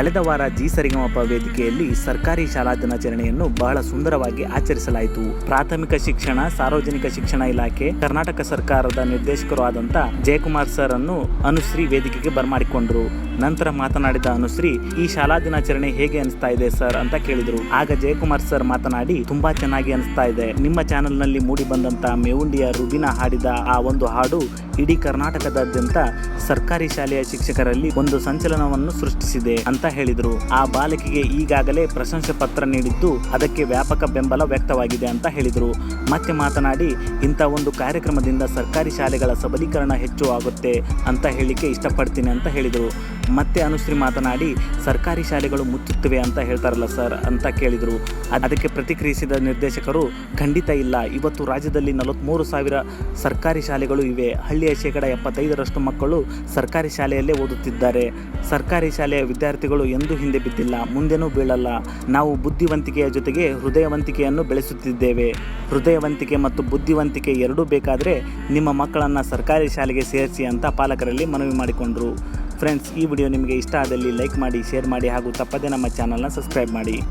ಕಳೆದ ವಾರ ಜಿ ಸರಿಗಮಪ ವೇದಿಕೆಯಲ್ಲಿ ಸರ್ಕಾರಿ ಶಾಲಾ ದಿನಾಚರಣೆಯನ್ನು ಬಹಳ ಸುಂದರವಾಗಿ ಆಚರಿಸಲಾಯಿತು. ಪ್ರಾಥಮಿಕ ಶಿಕ್ಷಣ, ಸಾರ್ವಜನಿಕ ಶಿಕ್ಷಣ ಇಲಾಖೆ, ಕರ್ನಾಟಕ ಸರ್ಕಾರದ ನಿರ್ದೇಶಕರು ಆದಂತ ಜಯಕುಮಾರ್ ಸರ್ ಅನ್ನು ಅನುಶ್ರೀ ವೇದಿಕೆಗೆ ಬರಮಾಡಿಕೊಂಡ್ರು. ನಂತರ ಮಾತನಾಡಿದ ಅನುಶ್ರೀ, ಈ ಶಾಲಾ ದಿನಾಚರಣೆ ಹೇಗೆ ಅನಿಸ್ತಾ ಇದೆ ಸರ್? ಅಂತ ಕೇಳಿದರು. ಆಗ ಜಯಕುಮಾರ್ ಸರ್ ಮಾತನಾಡಿ, ತುಂಬಾ ಚೆನ್ನಾಗಿ ಅನಿಸ್ತಾ ಇದೆ. ನಿಮ್ಮ ಚಾನೆಲ್ನಲ್ಲಿ ಮೂಡಿ ಬಂದಂತ ಮೇವುಂಡಿಯ ರುಬಿನ ಹಾಡಿದ ಆ ಒಂದು ಹಾಡು ಇಡೀ ಕರ್ನಾಟಕದಾದ್ಯಂತ ಸರ್ಕಾರಿ ಶಾಲೆಯ ಶಿಕ್ಷಕರಲ್ಲಿ ಒಂದು ಸಂಚಲನವನ್ನು ಸೃಷ್ಟಿಸಿದೆ ಅಂತ ಹೇಳಿದರು. ಆ ಬಾಲಕಿಗೆ ಈಗಾಗಲೇ ಪ್ರಶಂಸೆ ಪತ್ರ ನೀಡಿದ್ದು ಅದಕ್ಕೆ ವ್ಯಾಪಕ ಬೆಂಬಲ ವ್ಯಕ್ತವಾಗಿದೆ ಅಂತ ಹೇಳಿದರು. ಮತ್ತೆ ಮಾತನಾಡಿ, ಇಂಥ ಒಂದು ಕಾರ್ಯಕ್ರಮದಿಂದ ಸರ್ಕಾರಿ ಶಾಲೆಗಳ ಸಬಲೀಕರಣ ಹೆಚ್ಚು ಆಗುತ್ತೆ ಅಂತ ಹೇಳಿಕೆ ಇಷ್ಟಪಡ್ತೀನಿ ಅಂತ ಹೇಳಿದರು. ಮತ್ತೆ ಅನುಶ್ರೀ ಮಾತನಾಡಿ, ಸರ್ಕಾರಿ ಶಾಲೆಗಳು ಮುಚ್ಚುತ್ತವೆ ಅಂತ ಹೇಳ್ತಾರಲ್ಲ ಸರ್ ಅಂತ ಕೇಳಿದರು. ಅದಕ್ಕೆ ಪ್ರತಿಕ್ರಿಯಿಸಿದ ನಿರ್ದೇಶಕರು, ಖಂಡಿತ ಇಲ್ಲ. ಇವತ್ತು ರಾಜ್ಯದಲ್ಲಿ ನಲವತ್ತ್ಮೂರು ಸಾವಿರ ಸರ್ಕಾರಿ ಶಾಲೆಗಳು ಇವೆ. ಹಳ್ಳಿಯ ಶೇಕಡ ಎಪ್ಪತ್ತೈದರಷ್ಟು ಮಕ್ಕಳು ಸರ್ಕಾರಿ ಶಾಲೆಯಲ್ಲೇ ಓದುತ್ತಿದ್ದಾರೆ. ಸರ್ಕಾರಿ ಶಾಲೆಯ ವಿದ್ಯಾರ್ಥಿಗಳು ಎಂದೂ ಹಿಂದೆ ಬಿದ್ದಿಲ್ಲ. ಮುಂದೆನೂ ಬೀಳಲ್ಲ. ನಾವು ಬುದ್ಧಿವಂತಿಕೆಯ ಜೊತೆಗೆ ಹೃದಯವಂತಿಕೆಯನ್ನು ಬೆಳೆಸುತ್ತಿದ್ದೇವೆ. ಹೃದಯವಂತಿಕೆ ಮತ್ತು ಬುದ್ಧಿವಂತಿಕೆ ಎರಡೂ ಬೇಕಾದರೆ ನಿಮ್ಮ ಮಕ್ಕಳನ್ನು ಸರ್ಕಾರಿ ಶಾಲೆಗೆ ಸೇರಿಸಿ ಅಂತ ಪಾಲಕರಲ್ಲಿ ಮನವಿ ಮಾಡಿಕೊಂಡರು. ಫ್ರೆಂಡ್ಸ್, ಈ ವಿಡಿಯೋ ನಿಮಗೆ ಇಷ್ಟ ಆದಲ್ಲಿ ಲೈಕ್ ಮಾಡಿ, ಶೇರ್ ಮಾಡಿ ಹಾಗೂ ತಪ್ಪದೇ ನಮ್ಮ ಚಾನಲ್ನ ಸಬ್ಸ್ಕ್ರೈಬ್ ಮಾಡಿ.